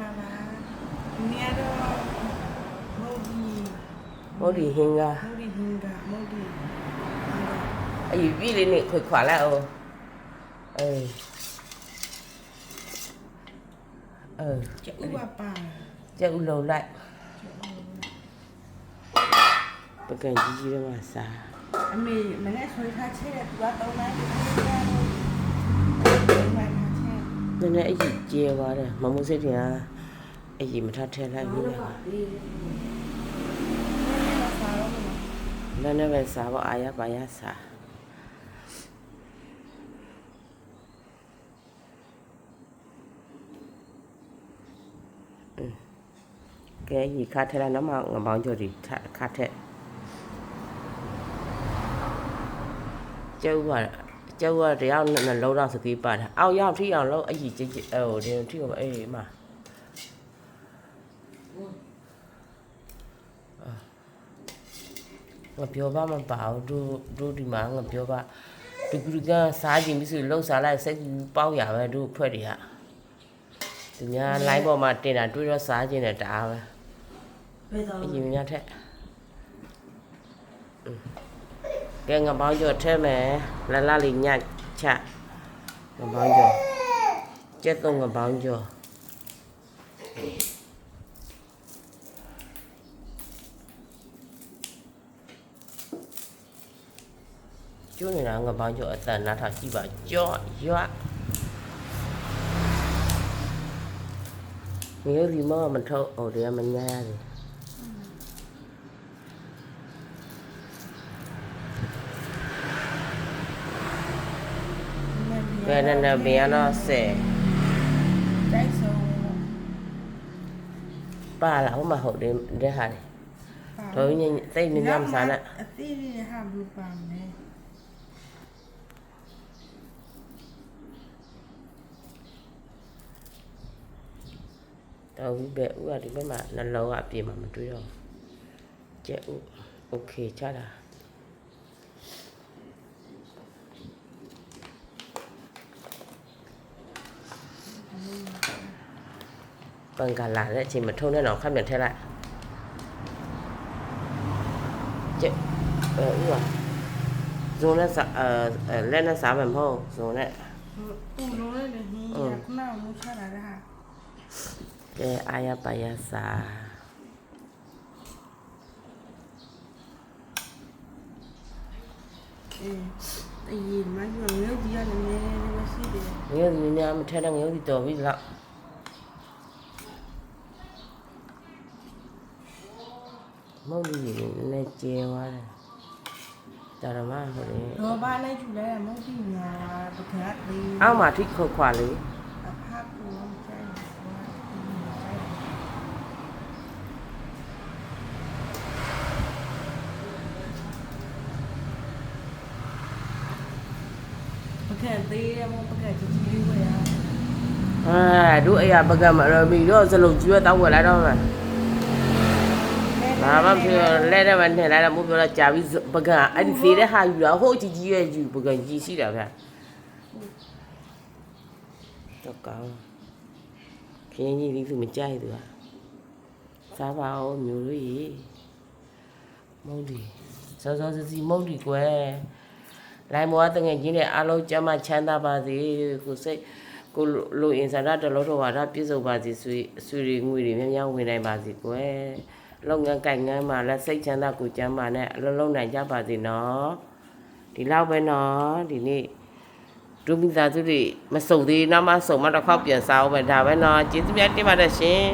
လာပါနေရာတော့မုတ်ဒီမဟုတ်ဒီဟင်းကမုတ်ဒီဟင်းကမုတ်ဒီအယူပြီလေးနဲ့ခွခွာလိုက်အောင်အေးအဲကျဥပပါကျက်ဥလုံးလိုက်ပကံကြီးကြီးတော့စားအမေမ နေ့ဆွေးထားချက်သူကတော့လိုက်တယ်တယ်မိုင်းထားချက်နည်းနည်းအကြီးကျဲသွားတယ်မမိုးစိတ်ပြန်အကြီးမထထဲလိုက်ဘူးလေစားတော့နည်းနည်းပဲစားပါအာရပါရစားကဲကြီးခါထဲလိုက်နော်မငပေါင်းကြော်ဒီခါထဲကျုပ်က ကျုပ်ကတရားနှလုံးတော့စကေးပါတယ်အောက်ရောက်ထိအောင်လို့အကြီးကြီးဟိုဒီထိအောင်အေးမငါပြောပါမပါဘူးတို့တို့ဒီမှာငါပြောပါဒီကူကစားကြည့်ပြီဆိုလှုပ်စားလိုက်စိတ်ကူပေါက်ရပဲတို့ဖွဲ့တွေကသူများ line ပေါ်မှာတင်တာတွေ့တော့စားခြင်းနဲ့တအားပဲဘယ်တော့အရင်များထက် ကဲငပေါင်းကျော်ထဲမယ်လလလေးညချငပေါင်းကျော်ကျက်သုံးငပေါင်းကျော်ကျိုးနေတာငပေါင်းကျော်အတန်နားထားကြည့်ပါကြော့ရွတ်မျိုးဒီမမထုတ်ဟိုတည်းကမညာရ တယ်ကဲနနဘီယနော်ဆယ်တိုက်ဆုံးပါလာဟိုမှာဟုတ်တယ်တဲ့ဟာလေတို့ညစိတ်ညညမစားနဲ့အသေးလေးဟာ ပန်ကလာတဲ့အချိန်မှာထုံထဲတော့ခက်မြန်ထဲလိုက်ကျအဲဥပါဇုံနဲ့စာအဲလက်နဲ့စားမှာမဟုတ်ဇုံနဲ့သူ့လုံးနဲ့လည်းညီကခုနကမူချတာကကဲအာရပါရစာအေးအေးမင်းကငရုတ်ကြီးရလည်းနည်းနည်းပဲရှိတယ်ငရုတ်ကြီးများမထက်တဲ့ငရုတ်ကြီးတော်ပြီလား မဟုတ်ဘူးနဲ့ကျဲသွားတယ်ဒါရမဟိုလေတော့ဘာလဲကျူလဲမဟုတ်ဘူးညာပကတ်လေးအောက်မှာထိခုတ်ခွာလေအဖတ်ကိုကျဲပကတ်သေးတယ်မပကတ်ကြီးကြီးဝယ်ရအာတို့အဲ့ရပကမရမီတော့စလုံးကျွဲတောက်ဝယ်လိုက်တော့မှာ ဘာမှဖြစ်လဲတဲ့မနဲ့လိုက်တော့မို့ပြောတော့ကြာပြီပကအဲ့ဒီသေးတဲ့ဟာယူတာဟိုကြီးကြီးရဲ့ယူပကကြီးရှိတာဗျတော့ကောင်းခင်းကြီးဒီသူမကြိုက်သူကစားပါဦးမျိုးလို့ရေမုံဒီစောစောစီစီမုံဒီကွယ်လိုင်းမောတငယ်ချင်းတဲ့အားလုံးကျမ်းမချမ်းသာပါစေကိုစိတ်ကိုလိုအင်ဆန္ဒတလို့တော့ဝါဒပြည့်စုံပါစေဆွေဆွေတွေငွေတွေများများဝင်နိုင်ပါစေကွယ် လုပ်ငန်းကိုင်ငန်းမှာလက်စိတ်ချမ်းသာကိုကျမ်းမာနဲ့အလုံးလုံးနိုင်ကြပါစေနော်ဒီလောက်ပဲနော်ဒီနေ့ဒုမိသားစုတွေမစုံသေးနောက်မှစုံမတစ်ခေါက်ပြန်စားအောင်ပဲဒါပဲနော်ကျေးဇူးများတင်ပါတယ်ရှင်